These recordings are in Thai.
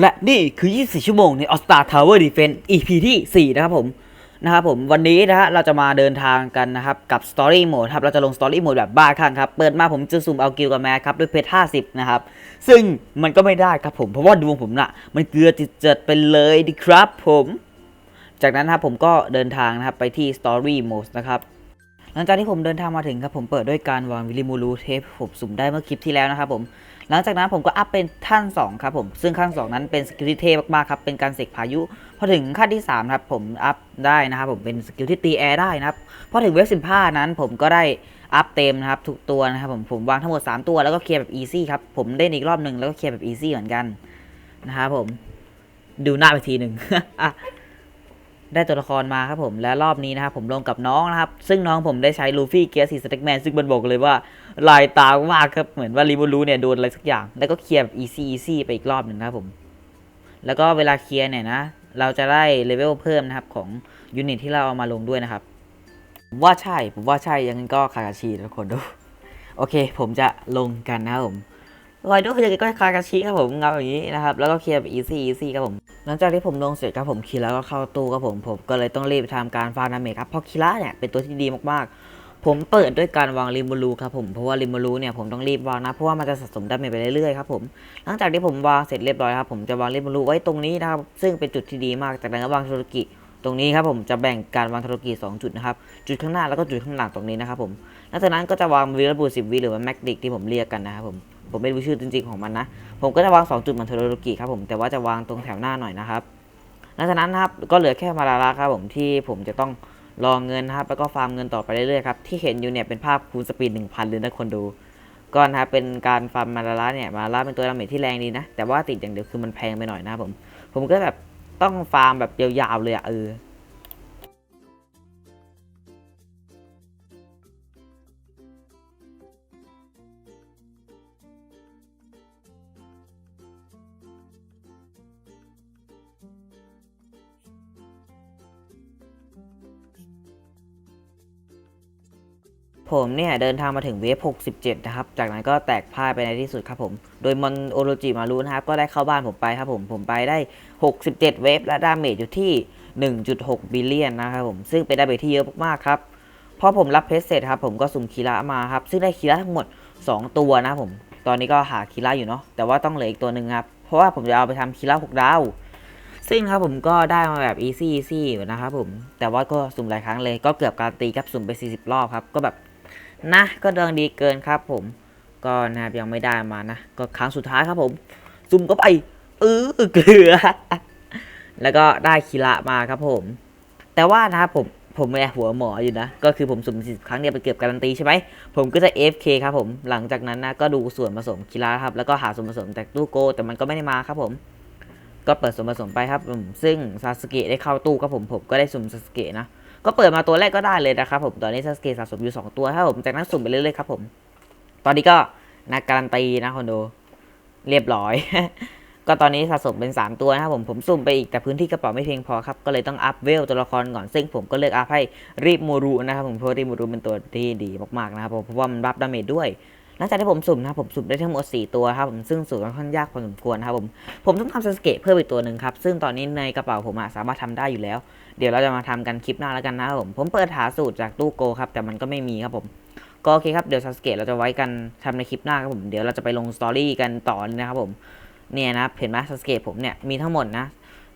และนี่คือ 24 ชั่วโมงใน All Star Tower Defense EP ที่ 4 นะครับผม นะครับผม วันนี้นะฮะ เราจะมาเดินทางกันนะครับ กับ Story Mode ครับ เราจะลง Story Mode แบบบ้าคลั่งครับ เปิดมาผมจะสุ่มเอากิลกับแมสครับ ด้วยเพชร50 นะครับ ซึ่งมันก็ไม่ได้ครับผม เพราะว่าดวงผมน่ะ มันเกลือติดเจิดไปเลยดิครับผม จากนั้นนะครับผมก็เดินทางนะครับไปที่ Story Mode นะครับหลังจากที่ผมเดินทางมาถึงครับผมเปิดด้วยการวางวิลิมูรูเทปผมสุ่มได้เมื่อคลิปที่แล้วนะครับผม หลังจากนั้นผมก็อัพเป็นขั้น2ครับผมซึ่งขั้น2 นั้นเป็นสกิลที่เท่มากๆครับเป็นการเสกพายุ พอถึงขั้นที่3ครับผมอัพได้นะครับผมเป็นสกิลที่ตีแอร์ได้นะครับพอถึงเวฟ15นั้นผมก็ได้อัพเต็มนะครับทุกตัวนะครับผมผมวางทั้งหมด 3 ตัวแล้วก็เคลียร์แบบอีซี่ครับผมเล่นอีกรอบหนึ่งแล้วก็เคลียร์แบบอีซี่เหมือนกันนะครับผมดูหน้าไปทีหนึ่งได้ตัวละครมาครับผมและรอบนี้นะครับผมลงกับน้องนะครับ ซึ่งน้องผมได้ใช้ลูฟี่เกียร์สีสเต็กแมนซึ่งมันบอกเลยว่า ลายตามากครับ เหมือนว่ารีบูรูเนี่ยโดนอะไรสักอย่าง แล้วก็เคลียร์แบบอีซี่อีซี่ไปอีกรอบหนึ่งนะครับผม แล้วก็เวลาเคลียร์เนี่ยนะ เราจะได้เลเวลเพิ่มนะครับของยูนิตที่เราเอามาลงด้วยนะครับ ผมว่าใช่ ผมว่าใช่ยังไงก็คาคาชิทุกคนดู โอเค ผมจะลงกันนะครับผมรอยด้วยยังไงก็คาคาชิครับผมเงาอย่างนี้นะครับ แล้วก็เคลียร์แบบอีซี่อีซี่ครับผม หลังจากที่ผมลงเสร็จครับผมคีระก็เข้าตู้ครับผม ผมก็เลยต้องรีบทำการฟาร์มดาเมจครับ เพราะคีระเนี่ยเป็นตัวที่ดีมากๆ ผมเปิดด้วยการวางริมูรูครับผมเพราะว่าริมูรูเนี่ยผมต้องรีบวางนะเพราะว่ามันจะสะสมดาเมจไปเรื่อยๆครับผมหลังจากที่ผมวางเสร็จเรียบร้อยครับผมจะวางริมูรูไว้ตรงนี้นะครับซึ่งเป็นจุดที่ดีมากจากนั้นก็วางธุรกิตรงนี้ครับผมจะแบ่งการวางธุรกิจ2จุดนะครับจุดข้างหน้าแล้วก็จุดข้างหลังตรงนี้นะครับผมหลังจากนั้นก็จะวางวีรบุรุษสิบวิหรือว่าแมกดิกที่ผมเรียกกันนะครับผมผมไม่รู้ชื่อจริงๆของมันนะผมก็จะวางสองจุดเหมือนธุรกิครับผมแต่ว่าจะวางตรงแถวหน้าหน่อยนะครับหลังจากนั้นนะครับก็เหลือแค่มาราระครับผมที่ผมจะต้อง รอเงินนะครับ แล้วก็ฟาร์มเงินต่อไปเรื่อยๆครับ ที่เห็นอยู่เนี่ยเป็นภาพคูณสปีดหนึ่งพันเลยนะคนดู ก็นะครับเป็นการฟาร์มมาราระเนี่ย มาราระเป็นตัวดาเมจที่แรงดีนะ แต่ว่าติดอย่างเดียวคือมันแพงไปหน่อยนะผม ผมก็แบบต้องฟาร์มแบบยาวๆเลยอะเออ ผมเนี่ยเดินทางมาถึงเวฟ 67 นะครับ จากนั้นก็แตกพ่ายไปในที่สุดครับผม โดยมอนโอโรจิมารุนะครับ ก็ได้เข้าบ้านผมไปครับผม ผมไปได้ 67 เวฟและดาเมจอยู่ที่ 1.6 บิลเลียนนะครับผม ซึ่งเป็นดาเมจที่เยอะมากๆครับ พอผมรับเพชรเสร็จครับผมก็สุ่มคีระมาครับ ซึ่งได้คีระทั้งหมด 2 ตัวนะผม ตอนนี้ก็หาคีระอยู่เนาะ แต่ว่าต้องเหลืออีกตัวหนึ่งครับ เพราะว่าผมจะเอาไปทำคีระ6ดาวซึ่งครับผมก็ได้มาแบบ easy easy นะครับผม แต่ว่าก็สุ่มหลายครั้งเลยก็เกือบการตีครับสุ่มไป 40 รอบครับ ก็แบบ นะ ก็ดวงดีเกินครับผม ก็นะครับยังไม่ได้มานะ ก็ครั้งสุดท้ายครับผม ซุ่มก็ไปเออเกลือ แล้วก็ได้คีระมาครับผม แต่ว่านะครับผมผมแอบหัวหมออยู่นะ ก็คือผมสุ่มสิบครั้งเนี่ยไปเกือบการันตีใช่ไหม ผมก็จะ FK ครับผม หลังจากนั้นนะก็ดูส่วนผสมคีระครับ แล้วก็หาส่วนผสมจากตู้โก แต่มันก็ไม่ได้มาครับผม ก็เปิดส่วนผสมไปครับผมซึ่งซาสเกะได้เข้าตู้ครับผม ผมก็ได้สุ่มซาสเกะนะ ก็เปิดมาตัวแรกก็ได้เลยนะครับผมตอนนี้ซาสเกสะสมอยู่2ตัวครับผมจากนั้นสุ่มไปเรื่อยๆครับผม ตอนนี้ก็นักการันตีนะคอนโดเรียบร้อย ก็ตอนนี้สะสมเป็น 3 ตัวนะครับผมผมสุ่มไปอีกแต่พื้นที่กระเป๋าไม่เพียงพอครับ ก็เลยต้องอัพเวลตัวละครก่อนซึ่งผมก็เลือกอัพให้รีบมูรุนะครับผมเพราะรีบมูรุเป็นตัวที่ดีมากๆนะครับผมเพราะว่ามันรับดาเมจด้วย ลังจากที่ผมสุ่มนะครับผมสุ่มได้ทั้งหมด 4 ตัวครับผมซึ่งสุ่มค่อนข้างยากพอสมควรครับผมผมต้องทำสเกะเพิ่มอีกตัวหนึ่งครับซึ่งตอนนี้ในกระเป๋าผมสามารถทำได้อยู่แล้ว เดี๋ยวเราจะมาทำกันคลิปหน้าแล้วกันนะครับผมผมเปิดหาสูตรจากตู้โกครับแต่มันก็ไม่มีครับผมก็โอเคครับเดี๋ยวสเกะเราจะไว้กันทำในคลิปหน้าครับผมเดี๋ยวเราจะไปลงสตอรี่กันต่อนะครับผมเนี่ยนะเห็นไหมสเกะผมเนี่ยมีทั้งหมดนะ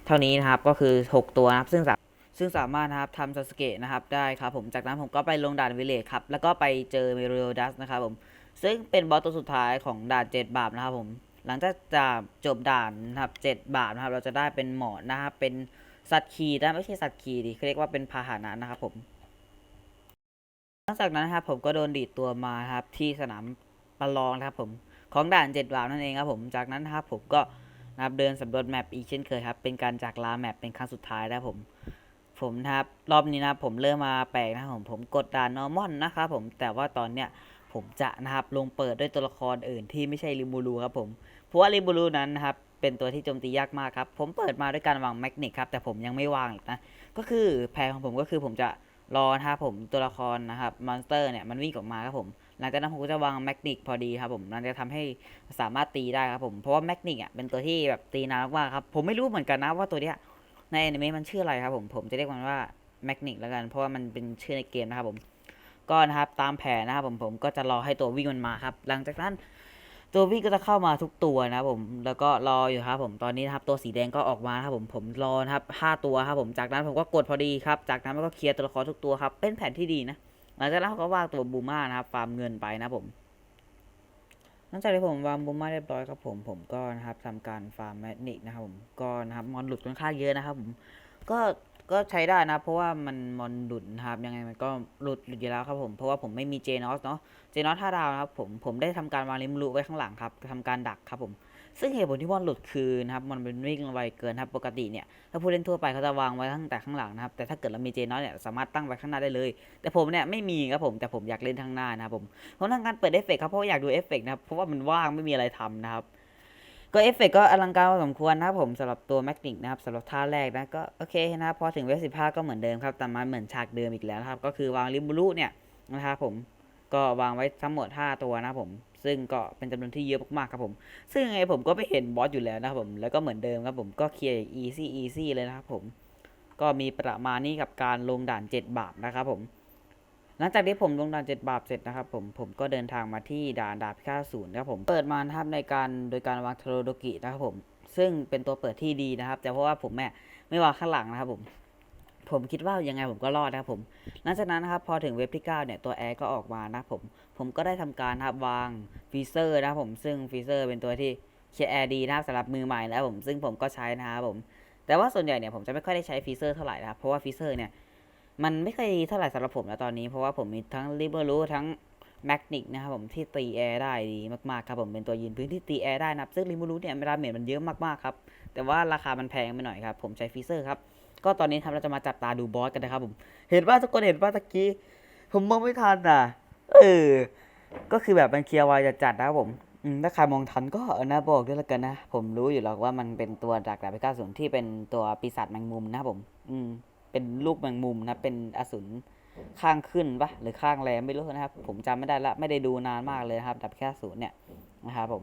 เท่านี้นะครับก็คือ 6 ตัวนะครับซึ่งสาซึ่งสามารถนะครับทำสเกะนะครับได้ครับผมจากนั้นผมก็ไปลงด่านวิเลจครับแล้วก็ไปเจอเมโรดัสนะครับผม ซึ่งเป็นบอสตัวสุดท้ายของด่าน7บาปนะครับผมหลังจากจะจบด่านนะครับ7บาปนะครับ เราจะได้เป็นหมอนนะครับเป็นสัตว์ขี่นะไม่ใช่สัตว์ขี่ดิเขาเรียกว่าเป็นพาหนะนะครับผมหลังจากนั้นนะครับผมก็โดนดีดตัวมาครับที่สนามประลองนะครับผมของด่าน7บาปนั่นเองครับผมจากนั้นนะครับผมก็นะครับเดินสำรวจแมปอีกเช่นเคยครับเป็นการจากลาแมปเป็นครั้งสุดท้ายนะครับผมผมนะครับรอบนี้นะผมเริ่มมาแปลกนะครับผมผมกดด่านนอร์มอนนะครับผมแต่ว่าตอนเนี้ย ผมจะนะครับลงเปิดด้วยตัวละครอื่นที่ไม่ใช่ริมูรูครับผมเพราะว่าริมูรูนั้นนะครับเป็นตัวที่โจมตียากมากครับ ผมเปิดมาด้วยการวางแมกเนตครับแต่ผมยังไม่วางอีกนะก็คือแผนของผมก็คือผมจะรอนะครับผมตัวละครนะครับมอนสเตอร์เนี่ยมันวิ่งออกมาครับผมหลังจากนั้นผมก็จะวางแมกนิกพอดีครับผมมันจะทำให้สามารถตีได้ครับผมเพราะว่าแมกนิกอะเป็นตัวที่แบบตีนานมากครับผมไม่รู้เหมือนกันนะว่าตัวเนี้ยในอนิเมะมันชื่ออะไรครับผมผมจะเรียกมันว่าแมกนิกแล้วกันเพราะว่ามันเป็นชื่อในเกมนะครับผม ก็นะครับตามแผนนะครับผมผมก็จะรอให้ตัววิ่งมันมาครับ หลังจากนั้นตัววิ่งก็จะเข้ามาทุกตัวนะครับผมแล้วก็รออยู่ครับผมตอนนี้นะครับตัวสีแดงก็ออกมาครับผมผมรอนะครับห้าตัวครับผมจากนั้นผมก็กดพอดีครับจากนั้นมันก็เคลียร์ตัวละครทุกตัวครับเป็นแผนที่ดีนะหลังจากนั้นเขาก็วางตัวบูม่านะครับฟาร์มเงินไปนะผมหลังจากที่ผมวางบูม่าเรียบร้อยครับผมผมก็นะครับทำการฟาร์มแมกนิกนะครับผมก็นะครับมอนหลุดค่อนข้างเยอะนะครับผมก็ ก็ใช้ได้นะ เพราะว่ามันมอนหลุดนะครับยังไงมันก็หลุดหลุดอยู่แล้วครับผมเพราะว่าผมไม่มีเจนอสเนาะเจนอตห้าดาวนะครับผมผมได้ทำการวางลิมรูไว้ข้างหลังครับทำการดักครับผมซึ่งเหตุผลที่มันหลุดคือนะครับมันเป็นวิ่งไวเกินครับปกติเนี่ยถ้าผู้เล่นทั่วไปเขาจะวางไว้ตั้งแต่ข้างหลังนะครับแต่ถ้าเกิดเรามีเจนอตเนี่ยสามารถตั้งไว้ข้างหน้าได้เลย แต่ผมเนี่ยไม่มีครับผมแต่ผมอยากเล่นข้างหน้านะครับผมผมทำการเปิดเอฟเฟกต์ครับเพราะว่าอยากดูเอฟเฟกต์นะครับเพราะว่ามันว่างไม่มีอะไรทำนะครับ ก็เอฟเฟกต์ก็อลังการพอสมควรนะครับผมสำหรับตัวแมกนิกนะครับสำหรับท่าแรกนะก็โอเคนะครับพอถึงเวฟสิบห้าก็เหมือนเดิมครับแต่มันเหมือนฉากเดิมอีกแล้วครับ ก็คือวางลิมรูเนี่ยนะครับผมก็วางไว้ทั้งหมด 5 ตัวนะครับผม ซึ่งก็เป็นจำนวนที่เยอะมากๆครับผม ซึ่งไงผมก็ไม่เห็นบอสอยู่แล้วนะครับผม แล้วก็เหมือนเดิมครับผมก็เคลียร์ easy easy เลยนะครับผม ก็มีประมาณนี้กับการลงด่าน 7 บาปนะครับผม หลังจากที่ผมลงด่าน7บาปเสร็จนะครับผมผมก็เดินทางมาที่ด่านดาบพิฆาตศูนย์นะครับผมเปิดมานะครับในการโดยการวางเทโรโดกินะครับผมซึ่งเป็นตัวเปิดที่ดีนะครับ แต่เพราะว่าผมแม่ไม่วางข้างหลังนะครับผมผมคิดว่ายังไงผมก็รอดนะครับผม หลังจากนั้นนะครับพอถึงเว็บที่ 9 เนี่ยตัวแอร์ก็ออกมานะผม ผมก็ได้ทำการนะครับวางฟีเซอร์นะครับผม ซึ่งฟีเซอร์เป็นตัวที่เคลียร์แอร์ดีนะครับสำหรับมือใหม่นะครับผม ซึ่งผมก็ใช้นะครับผม แต่ว่าส่วนใหญ่เนี่ยผมจะไม่ค่อยได้ใช้ฟีเซอร์เท่าไหร่นะครับ เพราะว่าฟีเซอร์เนี่ย มันไม่ค่อยดีเท่าไหร่สำหรับผมแล้วตอนนี้เพราะว่าผมมีทั้งริเบอรูทั้งแมกนิกนะครับผมที่ตีแอร์ได้ดีมากๆครับผมเป็นตัวยืนพื้นที่ตีแอร์ได้นับซึ่งริเบอรูเนี่ยเวลาเมจมันเยอะมากๆครับแต่ว่าราคามันแพงไปหน่อยครับผมใช้ฟีเซอร์ครับก็ตอนนี้ทำเราจะมาจับตาดูบอสกันนะครับผมเห็นว่าทุกคนเห็นว่าตะกี้ผมมองไม่ทันอะเออก็คือแบบมันเคลียร์ไวจะจัดนะครับผมถ้าใครมองทันก็เออนะบอกด้วยละกันนะ ผมรู้อยู่แล้วว่ามันเป็นตัวดักดาบพิฆาตอสูรที่เป็นตัวปีศาจแมงมุมนะผม อืม เป็นลูกแมงมุมนะเป็นอสูรข้างขึ้นปะหรือข้างแรมไม่รู้นะครับ ผมจำไม่ได้ละไม่ได้ดูนานมากเลยนะครับดาบพิฆาตอสูรเนี่ยนะครับผม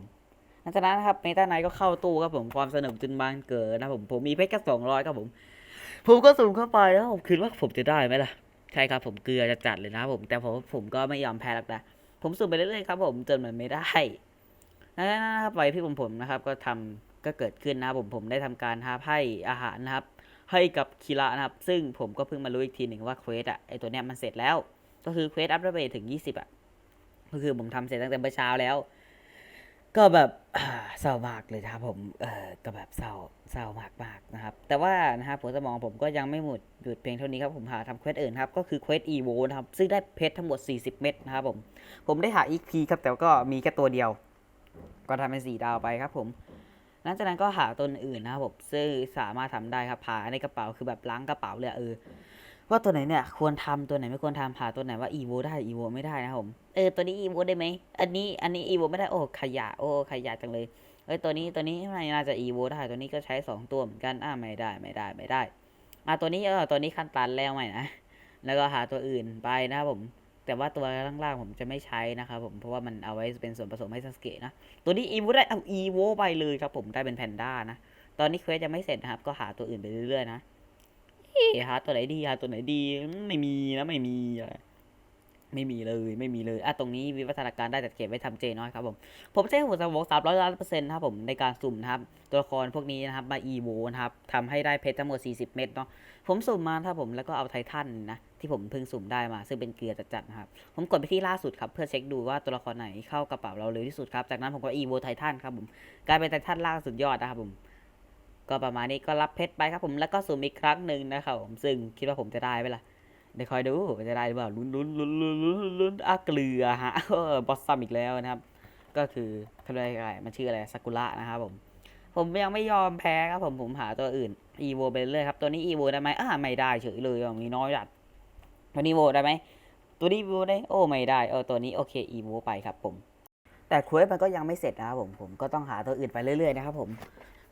หลังจากนั้นนะครับเมตาไนก็เข้าตู้ครับผมความสนุกจึงบานเกิดนะผมผมมีเพชรแค่สองร้อยครับผม ผมก็สุ่มเข้าไปแล้วผมคิดว่าผมจะได้ไหมล่ะใช่ครับผมเกลือจะจัดเลยนะครับผมแต่ผมผมก็ไม่ยอมแพ้หรอกนะผมสุ่มไปเรื่อยๆครับผมจนมันไม่ได้นั่นนะครับไว้พี่ผมผมนะครับ ก็ทำก็เกิดขึ้นนะครับผมผมได้ทำการหาให้อาหารนะครับ ให้กับคีระนะครับ ซึ่งผมก็เพิ่งมารู้อีกทีหนึ่งว่าเควสอะไอตัวเนี้ยมันเสร็จแล้ว ก็คือเควสอัพเดทถึง 20อะก็คือผมทำเสร็จตั้งแต่เมื่อเช้าแล้ว ก็แบบเศร้ามากเลยครับผมเออก็แบบเศร้าเศร้ามากมากนะครับ แต่ว่านะครับผมสมองผมก็ยังไม่หมดหยุดเพียงเท่านี้ครับผมหาทำเควสอื่นครับ ก็คือเควสอีโวนะครับ ซึ่งได้เพชรทั้งหมด 40 เม็ดนะครับผมผมได้หาอีกพีครับแต่ก็มีแค่ตัวเดียว ก็ทำเป็นสีดาวไปครับผม หลังจากนั้นก็หาตัวอื่นนะครับผมซึ่งสามารถทำได้ครับหาในกระเป๋าคือแบบล้างกระเป๋าเลยเออว่าตัวไหนเนี่ยควรทำตัวไหนไม่ควรทำหาตัวไหนว่าอีโวได้อีโวไม่ได้นะครับผมเออตัวนี้อีโวได้ไหมอันนี้อันนี้อีโวไม่ได้โอ้ขยะโอ้ขยะจังเลยเอ้ยตัวนี้ตัวนี้ไม่น่าจะอีโวได้ตัวนี้ก็ใช้สองตัวเหมือนกันอ่าไม่ได้ไม่ได้ไม่ได้อ่าตัวนี้เออตัวนี้ขั้นตันแล้วไหมนะแล้วก็หาตัวอื่นไปนะครับผม แต่ว่าตัวล่างๆผมจะไม่ใช้นะครับผมเพราะว่ามันเอาไว้เป็นส่วนผสมให้ซัสเกะนะ ตัวนี้อีโวได้เอาอีโวไปเลยครับผมได้เป็นแพนด้านะ ตอนนี้เควสยังไม่เสร็จนะครับ ก็หาตัวอื่นไปเรื่อยๆนะเอ๊ะหาตัวไหนดีหาตัวไหนดีไม่มีนะไม่มีอะไร ไม่มีเลยไม่มีเลยอะตรงนี้วิวัฒนาการได้จัดเก็บไว้ทำเจน้อยครับผมผมใช้หัวสมองสามร้อยล้านเปอร์เซ็นต์นะครับผมในการสุ่มนะครับ ตัวละครพวกนี้นะครับมาอีโวนะครับทำให้ได้เพชรทั้งหมด 40 เม็ดเนาะผมสุ่มมาครับผมแล้วก็เอาไททันนะที่ผมเพิ่งสุ่มได้มา ซึ่งเป็นเกลือจัดๆนะครับ ผมกดไปที่ล่าสุดครับ เพื่อเช็คดูว่าตัวละครไหนเข้ากระเป๋าเราเร็วที่สุดครับจากนั้นผมก็อีโวไททันครับผมกลายเป็นไททันล่าสุดยอดนะครับผมก็ประมาณนี้ก็รับเพชรไปครับผมแล้วก็สุ่มอีกครั้งหนึ่งนะครับผมซึ่งคิดว่าผมจะได้ไหมล่ะ เดี๋ยวคอยดูจะได้หรือเปล่าลุ้นลุ้นลุ้นลุ้นลุ้นลุ้นอะเกลือฮะบอสซัมอีกแล้วนะครับ ก็คือเขาเรียกอะไรมันชื่ออะไรซากุระนะครับผม ผมยังไม่ยอมแพ้ครับผมผมหาตัวอื่นอีโวไปเรื่อยครับตัวนี้อีโวได้ไหมอ่าไม่ได้เฉยเลยอะมีน้อยจัดตัวนี้โวได้ไหมตัวนี้โวได้โอ้ไม่ได้เออตัวนี้โอเคอีโวไปครับผมแต่เควสมันก็ยังไม่เสร็จนะครับผมผมก็ต้องหาตัวอื่นไปเรื่อยๆนะครับผม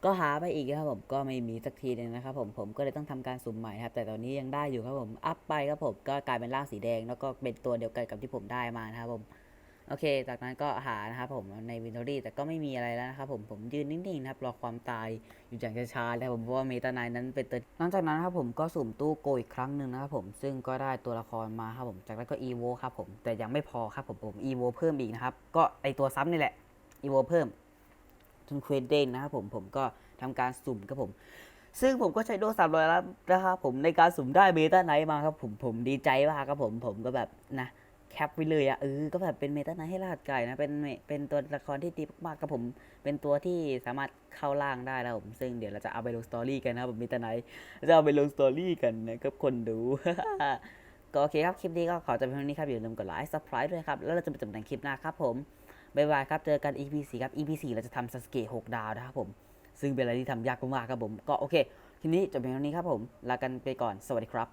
ก็หาไปอีกครับผมก็ไม่มีสักทีหนึงนะครับผมผมก็เลยต้องทำการสุ่มใหม่ครับแต่ตอนนี้ยังได้อยู่ครับผมอัพไปครับผมก็กลายเป็นร่างสีแดง แล้วก็เป็นตัวเดียวกันกับที่ผมได้มานะครับผมโอเค จากนั้นก็หานะครับผมในวินโทรี่แต่ก็ไม่มีอะไรแล้วนะครับผมผมยืนนิ่งๆนะครับรอความตายอยู่อย่างช้าๆนะครับผมเพราะว่าเมตาไนนั้นเป็นตัวหลังจากนั้นครับผมก็สุ่มตู้โกอีกครั้งหนึ่งนะครับผมซึ่งก็ได้ตัวละครมาครับผมจากนั้นก็อีโวครับผมแต่ยังไม่พอครับผมผมอีโวเพิ่มอีกนะครับก็ไอตัวซ้ำนี่แหละอีโวเพิ่ม ทุนเควสเดนนะครับผมผมก็ทำการสุ่มครับผม ซึ่งผมก็ใช้โดสามร้อยแล้วนะครับผมในการสุ่มได้เมตาไนท์มาครับผมผมดีใจมากครับผมผมก็แบบนะแคปไว้เลยอะเออก็แบบเป็นเมตาไนท์ให้ลาดไก่นะ เป็นเป็นตัวละครที่ดีมากๆครับผม เป็นตัวที่สามารถเข้าล่างได้แล้วผม ซึ่งเดี๋ยวเราจะเอาไปลงสตอรี่กันนะครับผมเมตาไนท์จะเอาไปลงสตอรี่กันนะครับคนดู ก็โอเคครับ คลิปนี้ก็ขอจบเพียงเท่านี้ครับ อย่าลืมกดไลค์ซับสไครต์ด้วยครับ แล้วเราจะไปจอกันในคลิปหน้าครับผม บายบายครับ เจอกัน EP 4ครับ EP 4เราจะทำซัสเกะ6ดาวนะครับผม ซึ่งเป็นอะไรที่ทำยากมากครับผม ก็โอเค ทีนี้จบเพียงเท่านี้ครับผม ลากันไปก่อน สวัสดีครับ